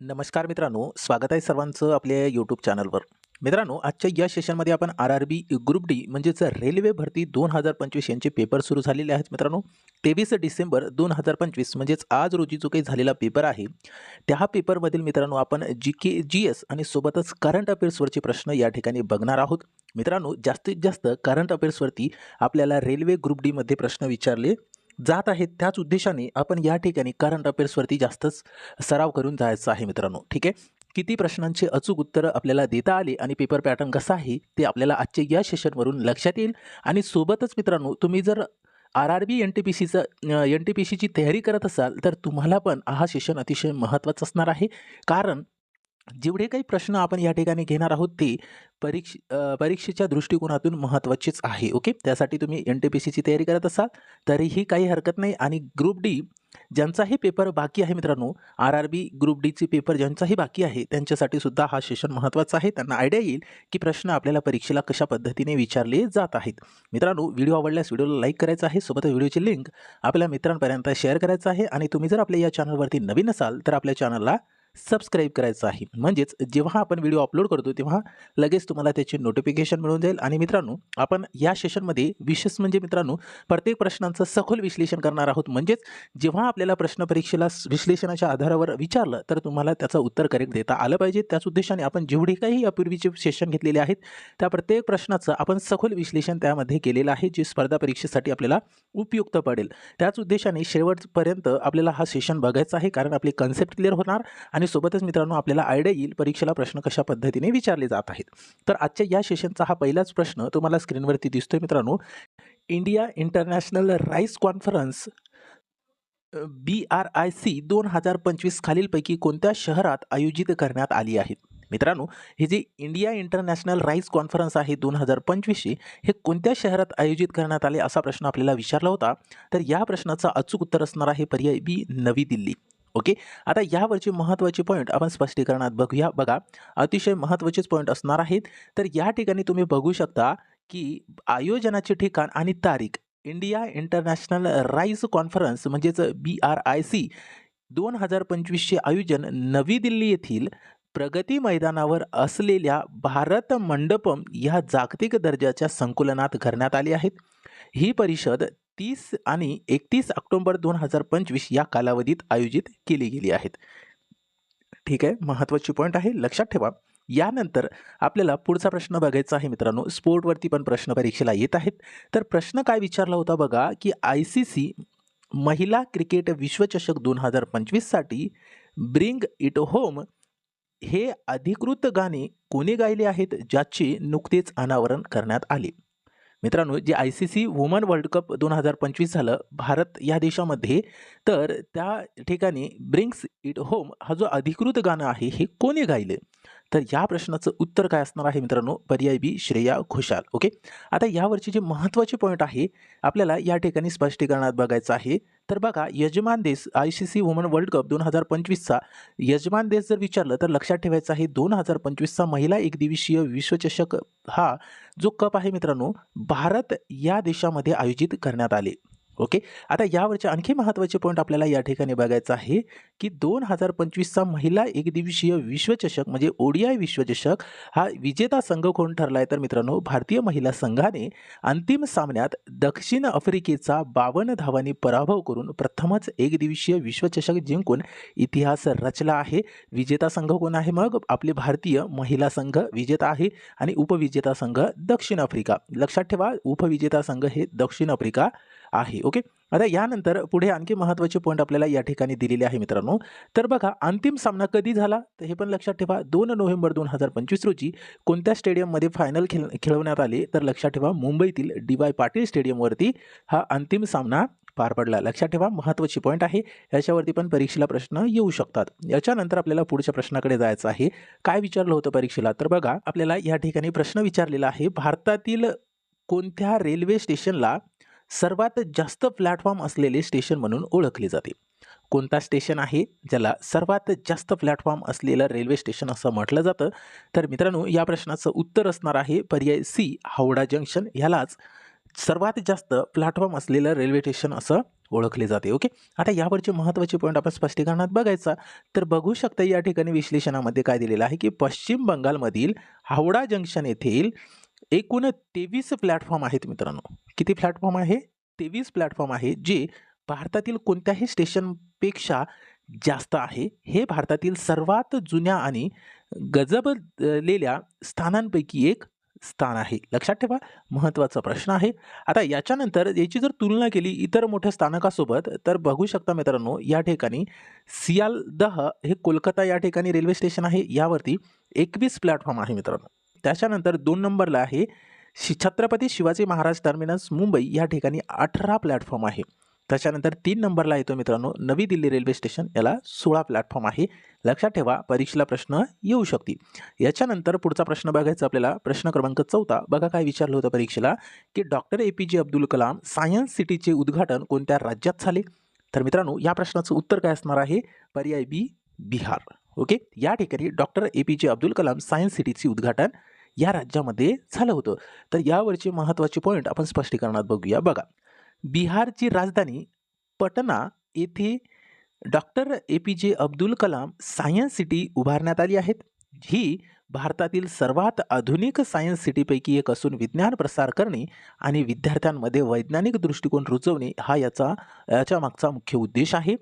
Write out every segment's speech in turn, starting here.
नमस्कार मित्रांनो स्वागत आहे सर्वांचं आपल्या यूट्यूब चॅनलवर मित्रांनो आजच्या या सेशनमध्ये आपण R R B group D म्हणजेच रेल्वे भरती दोन हजार पंचवीस यांचे पेपर सुरू झालेले आहेत मित्रांनो. तेवीस डिसेंबर दोन हजार पंचवीस म्हणजेच आज रोजी जो काही झालेला पेपर आहे त्या पेपरमधील मित्रांनो आपण जी के जी एस आणि सोबतच करंट अफेअर्सवरचे प्रश्न या ठिकाणी बघणार आहोत. मित्रांनो जास्तीत जास्त करंट अफेअर्सवरती आपल्याला रेल्वे ग्रुप डीमध्ये प्रश्न विचारले. जात आहेत त्याच उद्देशाने आपण या ठिकाणी करंट अफेअर्सवरती जास्तच सराव करून जायचं आहे मित्रांनो. ठीक आहे? किती प्रश्नांचे अचूक उत्तरं आपल्याला देता आली आणि पेपर पॅटर्न कसा आहे ते आपल्याला आजच्या या सेशनवरून लक्षात येईल. आणि सोबतच मित्रांनो तुम्ही जर R R B N T P सीचं एन टी पी सीची तयारी करत असाल तर तुम्हाला पण हा सेशन अतिशय महत्त्वाचा असणार आहे. कारण जेवढे काही प्रश्न आपण या ठिकाणी घेणार आहोत ते परीक्ष परीक्षेच्या दृष्टिकोनातून महत्त्वाचेच आहे ओके? त्यासाठी तुम्ही एन टी पी सीची तयारी करत असाल तरीही काही हरकत नाही आणि ग्रुप डी ज्यांचाही पेपर बाकी आहे मित्रांनो आर आर बी ग्रुप डीचे पेपर ज्यांचाही बाकी आहे त्यांच्यासाठी सुद्धा हा सेशन महत्त्वाचा आहे. त्यांना आयडिया येईल की प्रश्न आपल्याला परीक्षेला कशा पद्धतीने विचारले जात आहेत. मित्रांनो व्हिडिओ आवडल्यास व्हिडिओला लाईक करायचा आहे सोबत व्हिडिओची लिंक आपल्या मित्रांपर्यंत शेअर करायचं आहे आणि तुम्ही जर आपल्या या चॅनलवरती नवीन असाल तर आपल्या चॅनलला सबस्क्राईब करायचं आहे. म्हणजेच जेव्हा आपण व्हिडिओ अपलोड करतो तेव्हा लगेच तुम्हाला त्याचे नोटिफिकेशन मिळून जाईल. आणि मित्रांनो आपण या सेशनमध्ये विशेष म्हणजे मित्रांनो प्रत्येक प्रश्नांचं सखोल विश्लेषण करणार आहोत. म्हणजेच जेव्हा आपल्याला प्रश्न परीक्षेला विश्लेषणाच्या आधारावर विचारलं तर तुम्हाला त्याचं उत्तर करेक्ट देता आलं पाहिजे. त्याच उद्देशाने आपण जेवढे काही यापूर्वीचे सेशन घेतलेले आहेत त्या प्रत्येक प्रश्नाचं आपण सखोल विश्लेषण त्यामध्ये केलेलं आहे जे स्पर्धा परीक्षेसाठी आपल्याला उपयुक्त पडेल. त्याच उद्देशाने शेवटपर्यंत आपल्याला हा सेशन बघायचा आहे कारण आपली कन्सेप्ट क्लिअर होणार. आणि सोबतच मित्रांनो आपल्याला आयडिया येईल परीक्षेला प्रश्न कशा पद्धतीने विचारले जात आहेत. तर आजच्या या सेशनचा हा पहिलाच प्रश्न तुम्हाला स्क्रीनवरती दिसतोय मित्रांनो. India international rice conference B R I C दोन हजार पंचवीस खालीलपैकी कोणत्या शहरात आयोजित करण्यात आली आहेत मित्रांनो हे जे इंडिया इंटरनॅशनल राईस कॉन्फरन्स आहे दोन हजार पंचवीसशे हे कोणत्या शहरात आयोजित करण्यात आले असा प्रश्न आपल्याला विचारला होता? तर या प्रश्नाचं अचूक उत्तर असणार आहे पर्याय बी नवी दिल्ली. ओके? आता यावरचे महत्त्वाचे पॉईंट आपण स्पष्टीकरणात बघूया. बघा अतिशय महत्त्वाचेच पॉईंट असणार आहेत. तर या ठिकाणी तुम्ही बघू शकता की आयोजनाचे ठिकाण आणि तारीख इंडिया इंटरनॅशनल राईस कॉन्फरन्स म्हणजेच बी आर आय सी दोन हजार पंचवीसचे आयोजन नवी दिल्ली येथील प्रगती मैदानावर असलेल्या भारत मंडपम या जागतिक दर्जाच्या संकुलनात करण्यात आली आहेत ही परिषद तीस आणि एकतीस ऑक्टोंबर दोन हजार पंचवीस या कालावधीत आयोजित केली गेली आहेत. ठीक आहे महत्त्वाची पॉईंट आहे लक्षात ठेवा. यानंतर आपल्याला पुढचा प्रश्न बघायचा आहे मित्रांनो. स्पोर्टवरती पण प्रश्न परीक्षेला येत आहेत. तर प्रश्न काय विचारला होता बघा की आय सी सी महिला क्रिकेट विश्वचषक दोन हजार पंचवीससाठी ब्रिंग इट होम हे अधिकृत गाणे कोणी गायले आहेत ज्याचे नुकतेच अनावरण करण्यात आले? मित्रांनो जे I C C women world cup दोन हजार पंचवीस झालं भारत या देशामध्ये तर त्या ठिकाणी ब्रिंग्स इट होम हा जो अधिकृत गाणं आहे हे कोणी गायले? तर या प्रश्नाचं उत्तर काय असणार आहे मित्रांनो? पर्याय बी श्रेया घोषाल ओके? आता यावरचे जे महत्त्वाचे पॉईंट आहे आपल्याला या ठिकाणी स्पष्टीकरणात बघायचं आहे. तर बघा यजमान देश I C C women world cup दोन हजार पंचवीसचा यजमान देश जर विचारलं तर लक्षात ठेवायचं आहे दोन हजार पंचवीसचा महिला एकदिवसीय विश्वचषक हा जो कप आहे मित्रांनो भारत या देशामध्ये आयोजित करण्यात आले. ओके? आता यावरचे आणखी महत्त्वाचे पॉईंट आपल्याला या ठिकाणी बघायचं आहे की दोन हजार पंचवीसचा महिला एकदिवसीय विश्वचषक म्हणजे ओडीआय विश्वचषक हा विजेता संघ कोण ठरला आहे तर मित्रांनो भारतीय महिला संघाने अंतिम सामन्यात दक्षिण आफ्रिकेचा बावन्न धावांनी पराभव करून प्रथमच एकदिवसीय विश्वचषक जिंकून इतिहास रचला आहे. विजेता संघ कोण आहे मग? आपले भारतीय महिला संघ विजेता आहे आणि उपविजेता संघ दक्षिण आफ्रिका. लक्षात ठेवा उपविजेता संघ हे दक्षिण आफ्रिका आहे ओके आता यानंतर पुढे आणखी महत्त्वाचे पॉईंट आपल्याला या ठिकाणी दिलेले आहे मित्रांनो. तर बघा अंतिम सामना कधी झाला? तर हे पण लक्षात ठेवा दोन नोव्हेंबर दोन हजार पंचवीस रोजी कोणत्या स्टेडियममध्ये फायनल खेळ खेळवण्यात आले? तर लक्षात ठेवा मुंबईतील डी वाय पाटील स्टेडियमवरती हा अंतिम सामना पार पडला. लक्षात ठेवा महत्त्वाची पॉईंट आहे. याच्यावरती पण परीक्षेला प्रश्न येऊ शकतात. याच्यानंतर आपल्याला पुढच्या प्रश्नाकडे जायचं आहे. काय विचारलं होतं परीक्षेला? तर बघा आपल्याला या ठिकाणी प्रश्न विचारलेला आहे भारतातील कोणत्या रेल्वे स्टेशनला सर्वात जास्त प्लॅटफॉर्म असलेले स्टेशन म्हणून ओळखले जाते. कोणता स्टेशन आहे? ज्याला सर्वात जास्त प्लॅटफॉर्म असलेलं रेल्वे स्टेशन असं म्हटलं जातं. तर मित्रांनो या प्रश्नाचं उत्तर असणार आहे पर्याय सी हावडा जंक्शन ह्यालाच सर्वात जास्त प्लॅटफॉर्म असलेलं रेल्वे स्टेशन असं ओळखले जाते ओके आता यावरचे महत्त्वाचे पॉईंट आपण स्पष्टीकरणात बघायचा. तर बघू शकता या ठिकाणी विश्लेषणामध्ये काय दिलेलं आहे की पश्चिम बंगालमधील हावडा जंक्शन येथील एकूण तेवीस प्लॅटफॉर्म आहेत मित्रांनो. किती प्लॅटफॉर्म आहे? तेवीस प्लॅटफॉर्म आहे जे भारतातील कोणत्याही स्टेशनपेक्षा जास्त आहे. हे भारतातील सर्वात जुन्या आणि गजबलेल्या स्थानांपैकी एक स्थान आहे. लक्षात ठेवा महत्त्वाचा प्रश्न आहे. आता याच्यानंतर याची जर तुलना केली इतर मोठ्या स्थानकासोबत तर बघू शकता मित्रांनो या ठिकाणी सियालदह हे कोलकाता या ठिकाणी रेल्वे स्टेशन आहे. यावरती एकवीस प्लॅटफॉर्म आहे मित्रांनो. त्याच्यानंतर दोन नंबरला आहे शि छत्रपती शिवाजी महाराज टर्मिनस मुंबई या ठिकाणी अठरा प्लॅटफॉर्म आहे. त्याच्यानंतर तीन नंबरला येतो मित्रांनो नवी दिल्ली रेल्वे स्टेशन याला सोळा प्लॅटफॉर्म आहे. लक्षात ठेवा परीक्षेला प्रश्न येऊ शकतील. याच्यानंतर पुढचा प्रश्न बघायचा आपल्याला प्रश्न क्रमांक चौथा. बघा काय विचारलं होतं परीक्षेला की डॉक्टर ए पी जे अब्दुल कलाम सायन्स सिटीचे उद्घाटन कोणत्या राज्यात झाले? तर मित्रांनो या प्रश्नाचं उत्तर काय असणार आहे? पर्याय बी बिहार. ओके? या ठिकाणी डॉक्टर ए पी जे अब्दुल कलाम सायन्स सिटीचे उद्घाटन या राज्यामध्ये झालं होतं. तर यावरचे महत्त्वाचे पॉईंट आपण स्पष्टीकरणात बघूया. बघा बिहारची राजधानी पटना येथे डॉक्टर ए पी जे अब्दुल कलाम सायन्स सिटी उभारण्यात आली आहेत. ही भारतातील सर्वात आधुनिक सायन्स सिटीपैकी एक असून विज्ञान प्रसार करणे आणि विद्यार्थ्यांमध्ये वैज्ञानिक दृष्टिकोन रुजवणे हा याचा याच्या मागचा मुख्य उद्देश आहे.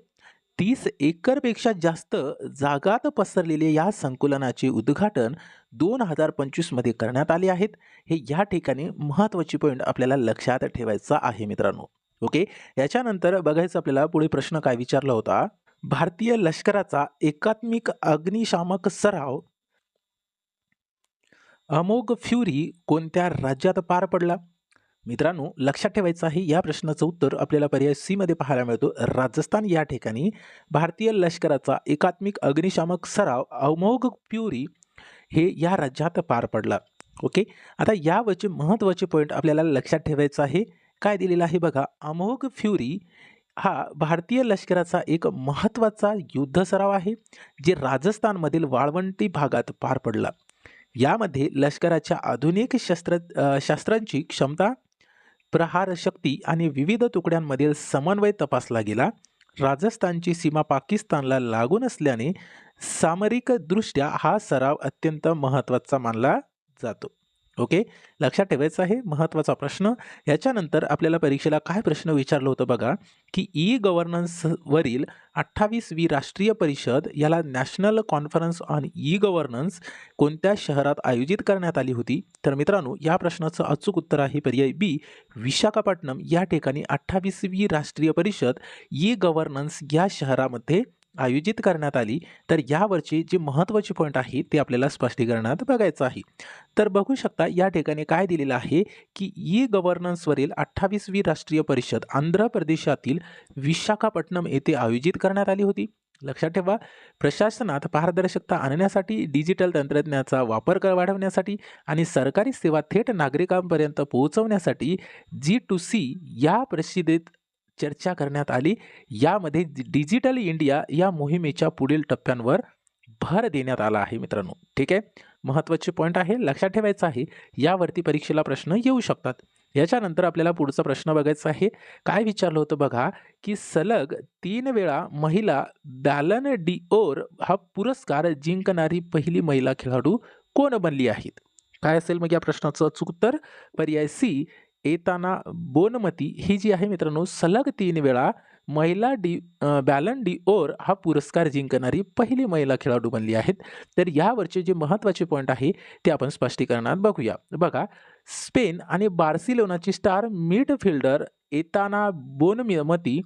तीस एकरपेक्षा जास्त जागात पसरलेले या संकुलनाचे उद्घाटन दोन हजार पंचवीसमध्ये करण्यात आले आहेत. हे या ठिकाणी महत्त्वाची पॉईंट आपल्याला लक्षात ठेवायचा आहे मित्रांनो. ओके याच्यानंतर बघायचं आपल्याला पुढे प्रश्न काय विचारला होता. भारतीय लष्कराचा एकात्मिक अग्निशामक सराव अमोघ फ्युरी कोणत्या राज्यात पार पडला? मित्रांनो लक्षात ठेवायचं आहे या प्रश्नाचं उत्तर आपल्याला पर्याय सीमध्ये पाहायला मिळतो. राजस्थान या ठिकाणी भारतीय लष्कराचा एकात्मिक अग्निशामक सराव अमोघ प्युरी हे या राज्यात पार पडला. ओके? आता यावरचे महत्त्वाचे पॉईंट आपल्याला लक्षात ठेवायचं आहे. काय दिलेलं आहे बघा अमोघ फ्युरी हा भारतीय लष्कराचा एक महत्त्वाचा युद्ध सराव आहे जे राजस्थानमधील वाळवंटी भागात पार पडला. यामध्ये लष्कराच्या आधुनिक शस्त्र शास्त्रांची शस्त्रांची क्षमता प्रहार शक्ती आणि विविध तुकड्यांमधील समन्वय तपासला गेला. राजस्थानची सीमा पाकिस्तानला लागून असल्याने सामरिकदृष्ट्या हा सराव अत्यंत महत्त्वाचा मानला जातो. ओके? लक्षात ठेवायचं आहे महत्त्वाचा प्रश्न. याच्यानंतर आपल्याला परीक्षेला काय प्रश्न विचारलं होतं बघा की ई गव्हर्नन्सवरील अठ्ठावीसवी राष्ट्रीय परिषद याला national conference on E governance कोणत्या शहरात आयोजित करण्यात आली होती? तर मित्रांनो या प्रश्नाचं अचूक उत्तर आहे पर्याय बी विशाखापट्टणम. या ठिकाणी अठ्ठावीसवी राष्ट्रीय परिषद ई गव्हर्नन्स या शहरामध्ये आयोजित करण्यात आली तर यावरचे जे महत्त्वाचे पॉईंट आहे ते आपल्याला स्पष्टीकरणात बघायचं आहे. तर बघू शकता या ठिकाणी काय दिलेलं आहे की ई गव्हर्नन्सवरील अठ्ठावीसवी राष्ट्रीय परिषद आंध्र प्रदेशातील विशाखापट्टणम येथे आयोजित करण्यात आली होती. लक्षात ठेवा प्रशासनात पारदर्शकता आणण्यासाठी डिजिटल तंत्रज्ञानाचा वापर कर वाढवण्यासाठी आणि सरकारी सेवा थेट नागरिकांपर्यंत पोहोचवण्यासाठी जी टू सी या परिषदेत चर्चा करण्यात आली. यामध्ये डिजिटल इंडिया या मोहिमेच्या पुढील टप्प्यांवर भर देण्यात आला आहे मित्रांनो. ठीक आहे? महत्त्वाचे पॉईंट आहे लक्षात ठेवायचं आहे. यावरती परीक्षेला प्रश्न येऊ शकतात. याच्यानंतर आपल्याला पुढचा प्रश्न बघायचा आहे. काय विचारलं होतं बघा की सलग तीन वेळा महिला बॅलन डी ओर हा पुरस्कार जिंकणारी पहिली महिला खेळाडू कोण बनली आहेत? काय असेल मग या प्रश्नाचं अचूक उत्तर? पर्याय सी एताना बोनमती ही जी आहे मित्रांनो सलग तीन वेळा महिला डी बॅलन डी ओर हा पुरस्कार जिंकणारी पहिली महिला खेळाडू बनली आहेत. तर यावरचे जे महत्त्वाचे पॉईंट आहे ते आपण स्पष्टीकरणात बघूया. बघा स्पेन आणि बार्सिलोनाची स्टार मिडफिल्डर एताना बोनमती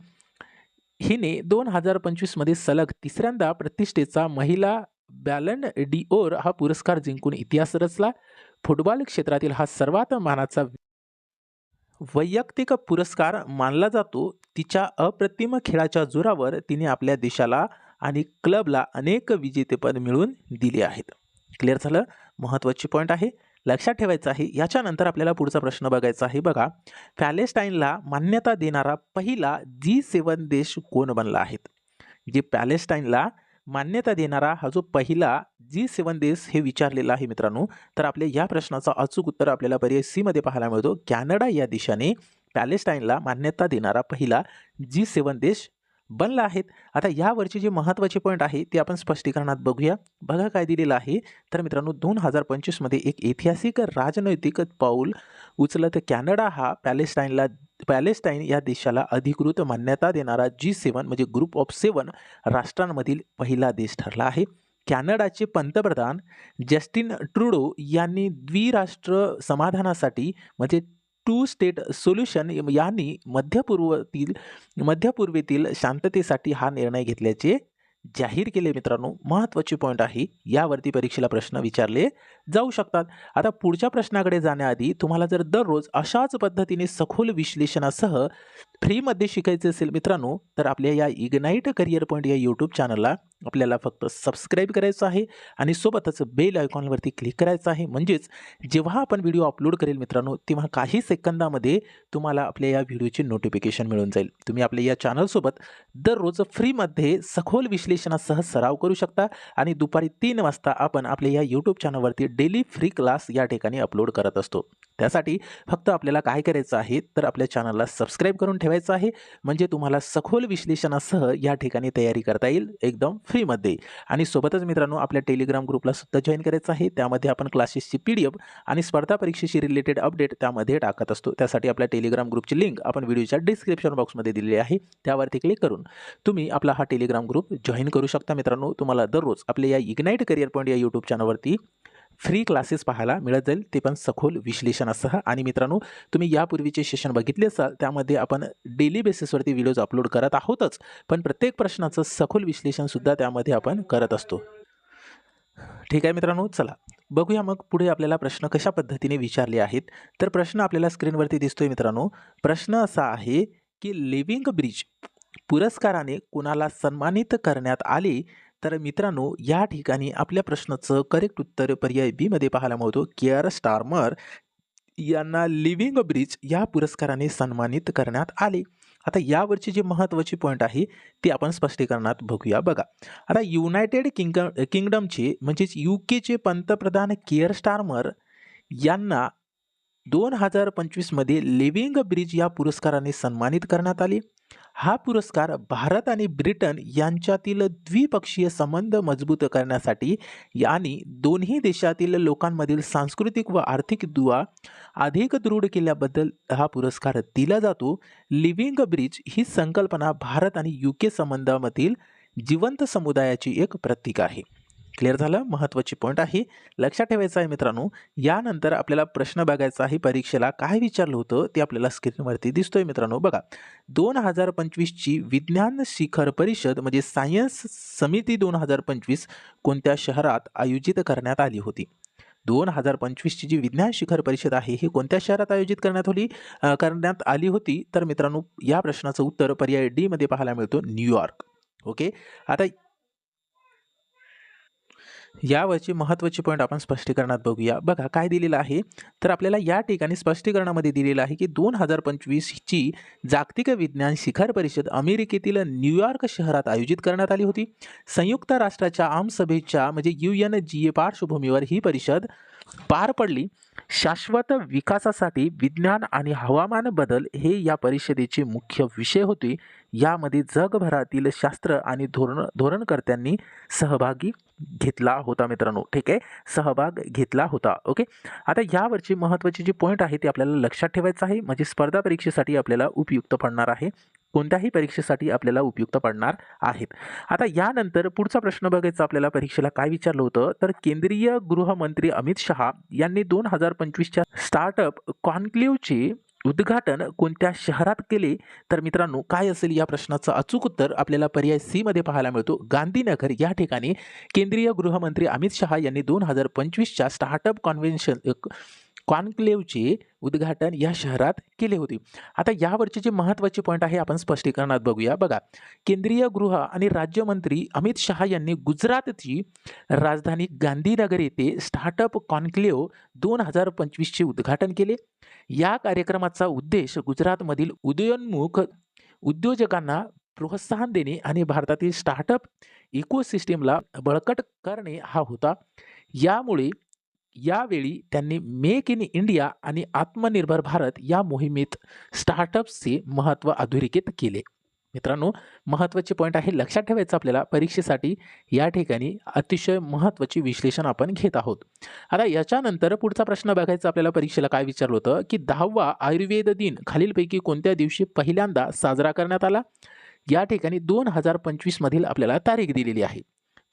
हिने दोन हजार पंचवीसमध्ये सलग तिसऱ्यांदा प्रतिष्ठेचा महिला बॅलन डी ओर हा पुरस्कार जिंकून इतिहास रचला. फुटबॉल क्षेत्रातील हा सर्वात मानाचा वैयक्तिक पुरस्कार मानला जातो. तिच्या अप्रतिम खेळाच्या जोरावर तिने आपल्या देशाला आणि क्लबला अनेक विजेतेपद मिळवून दिले आहेत. क्लिअर झालं? महत्त्वाची पॉईंट आहे. लक्षात ठेवायचं आहे याच्यानंतर आपल्याला पुढचा प्रश्न बघायचा आहे. बघा पॅलेस्टाईनला मान्यता देणारा पहिला जी सेवन देश कोण बनला आहेत जे पॅलेस्टाईनला मान्यता देणारा हा जो पहिला जी सेवन देश हे विचारलेला आहे मित्रांनो तर आपल्या या प्रश्नाचा अचूक उत्तर आपल्याला पर्याय सीमध्ये पाहायला मिळतो. कॅनडा या देशाने पॅलेस्टाईनला मान्यता देणारा पहिला जी सेवन देश बनला आहेत. आता यावरचे जे महत्त्वाचे पॉईंट आहे ते आपण स्पष्टीकरणात बघूया. बघा काय दिलेलं आहे. तर मित्रांनो दोन हजार पंचवीसमध्ये एक ऐतिहासिक राजनैतिक पाऊल उचलत कॅनडा हा पॅलेस्टाईनला पॅलेस्टाईन या देशाला अधिकृत मान्यता देणारा जी सेवन म्हणजे ग्रुप ऑफ सेवन राष्ट्रांमधील पहिला देश ठरला आहे. कॅनडाचे पंतप्रधान जस्टिन ट्रुडो यांनी द्विराष्ट्र समाधानासाठी म्हणजे टू स्टेट सोल्युशन यांनी मध्यपूर्वतील मध्यपूर्वेतील शांततेसाठी हा निर्णय घेतल्याचे जाहीर केले मित्रांनो महत्त्वाचे पॉईंट आहे यावरती परीक्षेला प्रश्न विचारले जाऊ शकतात. आता पुढच्या प्रश्नाकडे जाण्याआधी तुम्हाला जर दररोज अशाच पद्धतीने सखोल विश्लेषणासह फ्रीमध्ये शिकायचे असेल मित्रांनो तर आपल्या या इग्नाईट करिअर पॉईंट या यूट्यूब चॅनलला आपल्याला फक्त सबस्क्राईब करायचं आहे आणि सोबतच बेल आयकॉनवरती क्लिक करायचं आहे. म्हणजेच जेव्हा आपण व्हिडिओ अपलोड करेल मित्रांनो तेव्हा काही सेकंदामध्ये तुम्हाला आपल्या या व्हिडिओची नोटिफिकेशन मिळून जाईल. तुम्ही आपल्या या चॅनलसोबत दररोज फ्रीमध्ये सखोल विश्लेषण विश्लेषणासह सराव करू शकता आणि दुपारी तीन वाजता आपण आपल्या या यूट्यूब चॅनलवरती डेली फ्री क्लास या ठिकाणी अपलोड करत असतो. त्यासाठी फक्त आपल्याला काय करायचं आहे तर आपल्या चॅनलला सबस्क्राईब करून ठेवायचं आहे. म्हणजे तुम्हाला सखोल विश्लेषणासह या ठिकाणी तयारी करता येईल एकदम फ्रीमध्ये. आणि सोबतच मित्रांनो आपल्या टेलिग्राम ग्रुपला सुद्धा जॉईन करायचं आहे. त्यामध्ये आपण क्लासेसची पी डी एफ आणि स्पर्धा परीक्षेशी रिलेटेड अपडेट त्यामध्ये टाकत असतो. त्यासाठी आपल्या टेलिग्राम ग्रुपची लिंक आपण व्हिडिओच्या डिस्क्रिप्शन बॉक्समध्ये दिलेली आहे. त्यावरती क्लिक करून तुम्ही आपला हा टेलिग्राम ग्रुप जॉईन करू शकता मित्रांनो. तुम्हाला दररोज आपल्या या इग्नाईट करिअर पॉईंट या यूट्यूब चॅनलवरती फ्री क्लासेस पाहायला मिळत जाईल. ते पण सखोल विश्लेषणासह. आणि मित्रांनो तुम्ही यापूर्वीचे सेशन बघितले असाल त्यामध्ये आपण डेली बेसिसवरती व्हिडिओज अपलोड करत आहोतच. पण प्रत्येक प्रश्नाचं सखोल विश्लेषणसुद्धा त्यामध्ये आपण करत असतो. ठीक आहे मित्रांनो चला. बघूया मग पुढे आपल्याला प्रश्न कशा पद्धतीने विचारले आहेत. तर प्रश्न आपल्याला स्क्रीनवरती दिसतोय मित्रांनो. प्रश्न असा आहे की लिव्हिंग ब्रिज पुरस्काराने कुणाला सन्मानित करण्यात आले? तर मित्रांनो या ठिकाणी आपल्या प्रश्नाचं करेक्ट उत्तर पर्याय बी मध्ये पाहायला मिळतो. केअर स्टारमर यांना लिव्हिंग ब्रिज या पुरस्काराने सन्मानित करण्यात आले. आता यावरचे जे महत्त्वाचे पॉईंट आहे ते आपण स्पष्टीकरणात बघूया. बघा आता युनायटेड किंग किंगडमचे म्हणजेच यू केचे पंतप्रधान केअर स्टारमर यांना दोन हजार पंचवीसमध्ये लिव्हिंग ब्रिज या पुरस्काराने सन्मानित करण्यात आले. हा पुरस्कार भारत आणि ब्रिटन यांच्यातील द्विपक्षीय संबंध मजबूत करण्यासाठी आणि दोन्ही देशातील लोकांमधील सांस्कृतिक व आर्थिक दुवा अधिक दृढ केल्याबद्दल हा पुरस्कार दिला जातो. लिव्हिंग ब्रिज ही संकल्पना भारत आणि यू के संबंधामधील जिवंत समुदायाची एक प्रतीक आहे. क्लिअर झालं? महत्त्वाची पॉईंट आहे. लक्षात ठेवायचं आहे मित्रांनो यानंतर आपल्याला प्रश्न बघायचा आहे परीक्षेला काय विचारलं होतं ते आपल्याला स्क्रीनवरती दिसतोय मित्रांनो. बघा दोन हजार पंचवीसची विज्ञान शिखर परिषद म्हणजे सायन्स समिती दोन हजार पंचवीस कोणत्या शहरात आयोजित करण्यात आली होती? दोन हजार पंचवीसची जी विज्ञान शिखर परिषद आहे ही कोणत्या शहरात आयोजित करण्यात आली करण्यात आली होती. तर मित्रांनो या प्रश्नाचं उत्तर पर्याय डीमध्ये पाहायला मिळतो न्यूयॉर्क. ओके? आता यावरची महत्त्वाची पॉईंट आपण स्पष्टीकरणात बघूया. बघा काय दिलेलं आहे? तर आपल्याला या ठिकाणी स्पष्टीकरणामध्ये दिलेलं आहे की दोन हजार पंचवीसची जागतिक विज्ञान शिखर परिषद अमेरिकेतील न्यूयॉर्क शहरात आयोजित करण्यात आली होती. संयुक्त राष्ट्राच्या आमसभेच्या म्हणजे यू एन जी ए पार्श्वभूमीवर ही परिषद पार पडली. शाश्वत विकासासाठी विज्ञान आणि हवामान बदल हे या परिषदेचे मुख्य विषय होते. यामध्ये जगभरातील शास्त्र आणि धोरण धोरणकर्त्यांनी सहभागी घेतला होता मित्रांनो. ठीक आहे? सहभाग घेतला होता. ओके? आता यावरची महत्त्वाची जी पॉईंट आहे ते आपल्याला लक्षात ठेवायचं आहे. म्हणजे स्पर्धा परीक्षेसाठी आपल्याला उपयुक्त पडणार आहे. कोणत्याही परीक्षेसाठी आपल्याला उपयुक्त पडणार आहेत. आता यानंतर पुढचा प्रश्न बघायचा आपल्याला. परीक्षेला काय विचारलं होतं? तर केंद्रीय गृहमंत्री अमित शहा यांनी दोन हजार पंचवीसच्या स्टार्टअप कॉन्क्लेव्हचे उद्घाटन कोणत्या शहरात केले? तर मित्रांनो काय असेल या प्रश्नाचं अचूक उत्तर आपल्याला पर्याय सीमध्ये पाहायला मिळतो. गांधीनगर या ठिकाणी केंद्रीय गृहमंत्री अमित शहा यांनी दोन हजार पंचवीसच्या स्टार्टअप कॉन्व्हेन्शन कॉन्क्लेवचे उद्घाटन या शहरात केले होते. आता यावरचे जे महत्त्वाचे पॉईंट आहे आपण स्पष्टीकरणात बघूया. बघा केंद्रीय गृह आणि राज्यमंत्री अमित शहा यांनी गुजरातची राजधानी गांधीनगर येथे स्टार्टअप कॉन्क्लेव दोन हजार पंचवीसचे उद्घाटन केले. या कार्यक्रमाचा उद्देश गुजरातमधील उदयोन्मुख उद्योजकांना प्रोत्साहन देणे आणि भारतातील स्टार्टअप इकोसिस्टीमला बळकट करणे हा होता. यामुळे यावेळी त्यांनी मेक इन इंडिया आणि आत्मनिर्भर भारत या मोहिमेत स्टार्टअप्सचे महत्त्व अधोरेखित केले. मित्रांनो महत्त्वाचे पॉईंट आहे लक्षात ठेवायचं आपल्याला परीक्षेसाठी या ठिकाणी अतिशय महत्त्वाचे विश्लेषण आपण घेत आहोत. आता याच्यानंतर पुढचा प्रश्न बघायचा आपल्याला परीक्षेला काय विचारलं होतं की दहावा आयुर्वेद दिन खालीलपैकी कोणत्या दिवशी पहिल्यांदा साजरा करण्यात आला? या ठिकाणी दोन हजार पंचवीसमधील आपल्याला तारीख दिलेली आहे.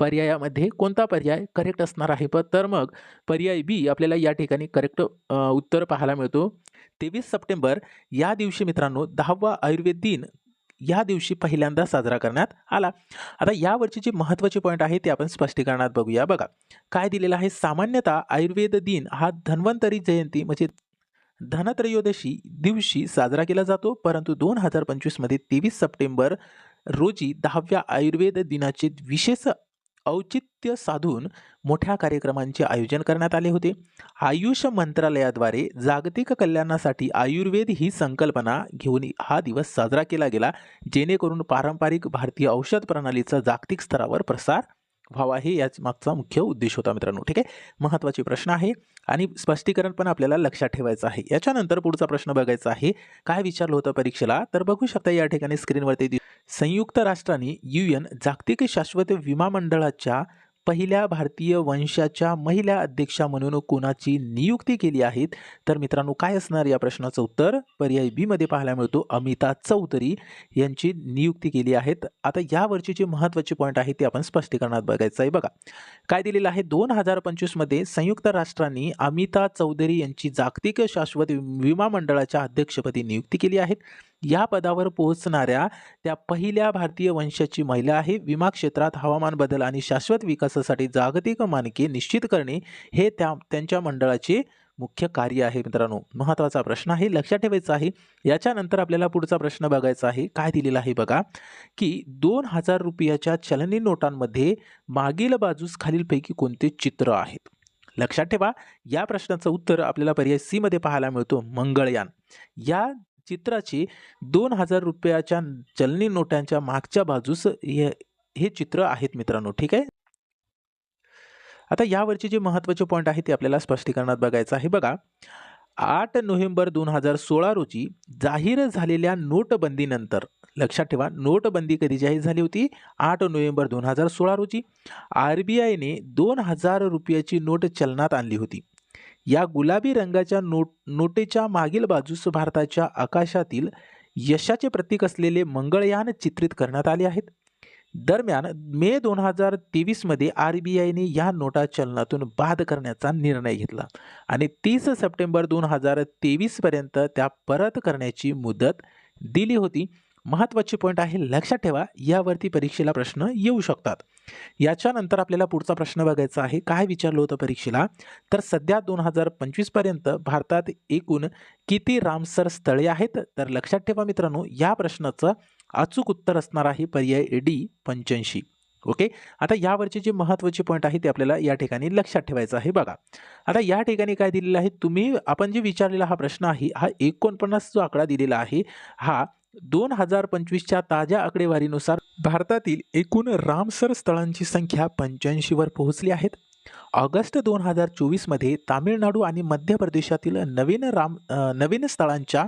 पर्यायामध्ये कोणता पर्याय करेक्ट असणार आहे? प- तर मग पर्याय बी आपल्याला या ठिकाणी करेक्ट उत्तर पाहायला मिळतो. तेवीस सप्टेंबर या दिवशी मित्रांनो दहावा आयुर्वेद दिन या दिवशी पहिल्यांदा साजरा करण्यात आला. आता यावरची जे महत्त्वाचे पॉईंट आहे ते आपण स्पष्टीकरणात बघूया. बघा काय दिलेलं आहे? सामान्यतः आयुर्वेद दिन हा धन्वंतरी जयंती म्हणजे धनत्रयोदशी दिवशी साजरा केला जातो. परंतु दोन हजार पंचवीसमध्ये तेवीस सप्टेंबर रोजी दहाव्या आयुर्वेद दिनाचे विशेष औचित्य साधून मोठ्या कार्यक्रमांचे आयोजन करण्यात आले होते. आयुष मंत्रालयाद्वारे जागतिक कल्याणासाठी आयुर्वेद ही संकल्पना घेऊन हा दिवस साजरा केला गेला जेणेकरून पारंपरिक भारतीय औषध प्रणालीचा जागतिक स्तरावर प्रसार व्हावा हे याच मागचा मुख्य उद्देश होता मित्रांनो. ठीक आहे? महत्त्वाचे प्रश्न आहे आणि स्पष्टीकरण पण आपल्याला लक्षात ठेवायचं आहे. याच्यानंतर पुढचा प्रश्न बघायचा आहे. काय विचारलं होतं परीक्षेला? तर बघू शकता या ठिकाणी स्क्रीनवरती संयुक्त राष्ट्रांनी यू एन जागतिक शाश्वत विमा मंडळाच्या पहिल्या भारतीय वंशाच्या महिला अध्यक्षा म्हणून कोणाची नियुक्ती केली आहेत? तर मित्रांनो काय असणार या प्रश्नाचं उत्तर? पर्याय बी मध्ये पाहायला मिळतो. अमिता चौधरी यांची नियुक्ती केली आहेत. आता यावरचे जे महत्त्वाचे पॉईंट आहे ते आपण स्पष्टीकरणात बघायचं आहे. बघा काय दिलेलं आहे? दोन हजार पंचवीसमध्ये संयुक्त राष्ट्रांनी अमिता चौधरी यांची जागतिक शाश्वत विमा मंडळाच्या अध्यक्षपदी नियुक्ती केली आहे. या पदावर पोहोचणाऱ्या त्या पहिल्या भारतीय वंशाची महिला आहे. विमा क्षेत्रात हवामान बदल आणि शाश्वत विकासासाठी जागतिक मानके निश्चित करणे हे त्या त्यांच्या मंडळाचे मुख्य कार्य आहे मित्रांनो. महत्त्वाचा प्रश्न आहे लक्षात ठेवायचा आहे. याच्यानंतर आपल्याला पुढचा प्रश्न बघायचा आहे. काय दिलेला आहे बघा की दोन हजार रुपयाच्या चलनी नोटांमध्ये मागील बाजूस खालीलपैकी कोणते चित्र आहेत? लक्षात ठेवा या प्रश्नाचं उत्तर आपल्याला पर्याय सीमध्ये पाहायला मिळतो मंगळयान. या चित्राची दोन हजार रुपयाच्या चलनी नोटांच्या मागच्या बाजूस हे हे चित्र आहेत मित्रांनो ठीक आहे? आता यावरचे जे महत्त्वाचे पॉईंट आहे ते आपल्याला स्पष्टीकरणात बघायचं आहे. बघा आठ नोव्हेंबर दोन हजार सोळा रोजी जाहीर झालेल्या नोटबंदीनंतर लक्षात ठेवा नोटबंदी कधी जाहीर झाली होती? आठ नोव्हेंबर दोन हजार सोळा रोजी. आर बी आयने दोन हजार रुपयाची नोट चलनात आणली होती. या गुलाबी रंगाच्या नोट नोटेच्या मागील बाजूस भारताच्या आकाशातील यशाचे प्रतीक असलेले मंगळयान चित्रित करण्यात आले आहेत. दरम्यान मे दोन हजार तेवीसमध्ये आर बी आयने या नोटा चलनातून बाद करण्याचा निर्णय घेतला आणि तीस सप्टेंबर दोन हजार तेवीसपर्यंत त्या परत करण्याची मुदत दिली होती. महत्त्वाची पॉईंट आहे लक्षात ठेवा यावरती परीक्षेला प्रश्न येऊ शकतात. याच्यानंतर आपल्याला पुढचा प्रश्न बघायचा आहे काय विचारलं होतं परीक्षेला? तर सध्या दोन हजार पंचवीसपर्यंत भारतात एकूण किती रामसर स्थळे आहेत? तर लक्षात ठेवा मित्रांनो या प्रश्नाचं अचूक उत्तर असणार आहे पर्याय डी पंच्याऐंशी. ओके आता यावरचे जे महत्त्वाचे पॉईंट आहे ते आपल्याला या ठिकाणी लक्षात ठेवायचं आहे बघा. आता या ठिकाणी काय दिलेलं आहे? तुम्ही आपण जे विचारलेला हा प्रश्न आहे हा एकोणपन्नास जो आकडा दिलेला आहे हा दोन हजार पंचवीसच्या ताज्या आकडेवारीनुसार भारतातील एकूण रामसर स्थळांची संख्या पंच्याऐंशीवर पोहोचली आहेत. ऑगस्ट दोन हजार चोवीसमध्ये तामिळनाडू आणि मध्य प्रदेशातील नवीन राम नवीन स्थळांच्या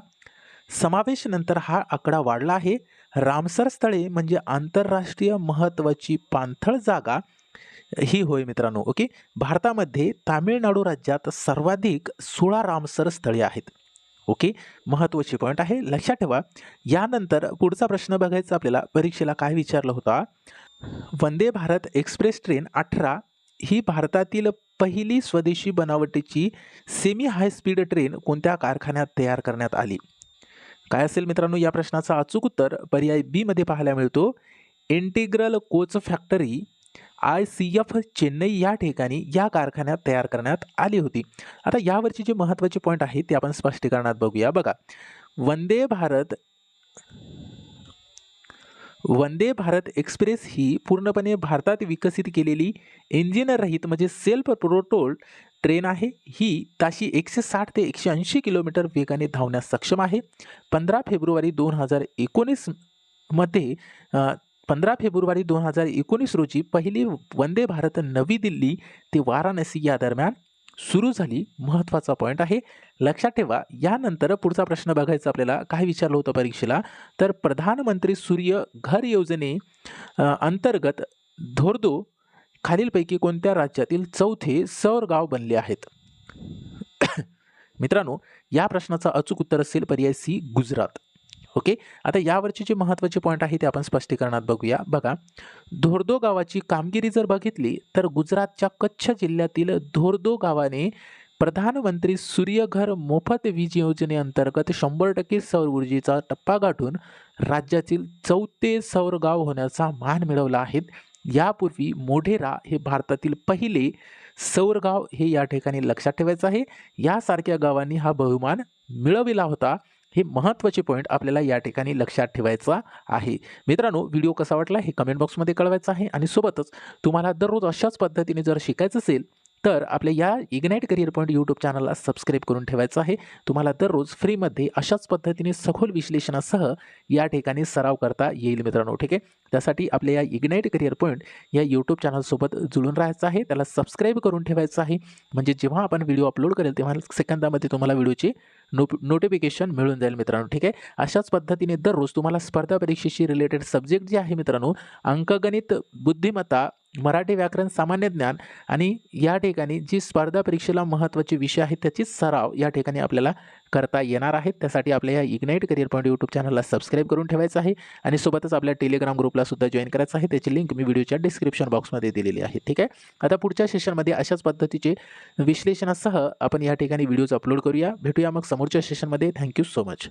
समावेशनंतर हा आकडा वाढला आहे. रामसर स्थळे म्हणजे आंतरराष्ट्रीय महत्त्वाची पाणथळ जागा ही होय मित्रांनो ओके? भारतामध्ये तामिळनाडू राज्यात सर्वाधिक सोळा रामसर स्थळे आहेत. ओके? महत्त्वाची पॉईंट आहे. लक्षात ठेवा यानंतर पुढचा प्रश्न बघायचा आपल्याला. परीक्षेला काय विचारला होता? वंदे भारत एक्सप्रेस ट्रेन अठरा ही भारतातील पहिली स्वदेशी बनावटीची सेमी हाय स्पीड ट्रेन कोणत्या कारखान्यात तयार करण्यात आली? काय असेल मित्रांनो या प्रश्नाचं अचूक उत्तर? पर्याय बीमध्ये पाहायला मिळतो. Integral coach factory I C F Chennai या ठिकाणी या कारखान्यात तयार करण्यात आली होती. आता यावरचे जे महत्त्वाचे पॉईंट आहे ते आपण स्पष्टीकरणात बघूया. बघा वंदे भारत वंदे भारत एक्सप्रेस ही पूर्णपणे भारतात विकसित केलेली इंजिनरहित म्हणजे सेल्फ प्रोटोल ट्रेन आहे. ही ताशी एकशे साठ ते एकशे ऐंशी किलोमीटर वेगाने धावण्यास सक्षम आहे. पंधरा फेब्रुवारी दोन हजार एकोणीसमध्ये पंधरा फेब्रुवारी दोन हजार एकोणीस रोजी पहिली वंदे भारत नवी दिल्ली ते वाराणसी या दरम्यान सुरू झाली महत्त्वाचा पॉईंट आहे. लक्षात ठेवा यानंतर पुढचा प्रश्न बघायचा आपल्याला. काय विचारलं होतं परीक्षेला. तर प्रधानमंत्री सूर्य घर योजने अंतर्गत धोरदो खालीलपैकी कोणत्या राज्यातील चौथे सौर गाव बनले आहेत? मित्रांनो या प्रश्नाचं अचूक उत्तर असेल पर्याय सी गुजरात. ओके? आता यावरचे जे महत्त्वाचे पॉईंट आहे ते आपण स्पष्टीकरणात बघूया. बघा धोरदो गावाची कामगिरी जर बघितली तर गुजरातच्या कच्छ जिल्ह्यातील धोरदो गावाने प्रधानमंत्री सूर्यघर मोफत वीज योजनेअंतर्गत शंभर टक्के सौर ऊर्जेचा टप्पा गाठून राज्यातील चौथे सौर गाव होण्याचा मान मिळवला आहे. यापूर्वी मोढेरा हे भारतातील पहिले सौर गाव हे या ठिकाणी लक्षात ठेवायचं आहे. यासारख्या गावांनी हा बहुमान मिळविला होता. हे महत्त्वाचे पॉईंट आपल्याला या ठिकाणी लक्षात ठेवायचा आहे. मित्रांनो व्हिडिओ कसा वाटला हे कमेंट बॉक्समध्ये कळवायचं आहे आणि सोबतच तुम्हाला दररोज अशाच पद्धतीने जर शिकायचं असेल तर आपल्या या इग्नाईट करिअर पॉईंट यूट्यूब चॅनलला सबस्क्राईब करून ठेवायचं आहे. तुम्हाला दररोज फ्रीमध्ये अशाच पद्धतीने सखोल विश्लेषणासह या ठिकाणी सराव करता येईल मित्रांनो ठीक आहे? त्यासाठी आपल्या या इग्नाईट करिअर पॉईंट या यूट्यूब चॅनलसोबत जुळून राहायचं आहे. त्याला सबस्क्राईब करून ठेवायचं आहे. म्हणजे जेव्हा आपण व्हिडिओ अपलोड करेल तेव्हा सेकंदामध्ये तुम्हाला व्हिडिओचे नो नोटिफिकेशन मिळून जाईल मित्रांनो ठीक आहे? अशाच पद्धतीने दररोज तुम्हाला स्पर्धा परीक्षेशी रिलेटेड सब्जेक्ट जे आहे मित्रांनो अंकगणित बुद्धिमत्ता मराठी व्याकरण सामान्य ज्ञान आणि या ठिकाणी जी स्पर्धा परीक्षेला महत्त्वाचे विषय आहेत त्याची सराव या ठिकाणी आपल्याला करता येणार आहेत त्यासाठी आपल्या या इग्नाईट करिअर पॉईंट यूट्यूब चॅनलला सबस्क्राईब करून ठेवायचं आहे आणि सोबतच आपल्या टेलिग्राम ग्रुपला सुद्धा जॉईन करायचं आहे. त्याची लिंक मी व्हिडिओच्या डिस्क्रिप्शन बॉक्समध्ये दिलेली आहे. ठीक आहे? आता पुढच्या सेशनमध्ये अशाच पद्धतीचे विश्लेषणासह आपण या ठिकाणी व्हिडिओज अपलोड करूया. भेटूया मग समोरच्या सेशनमध्ये थँक्यू सो मच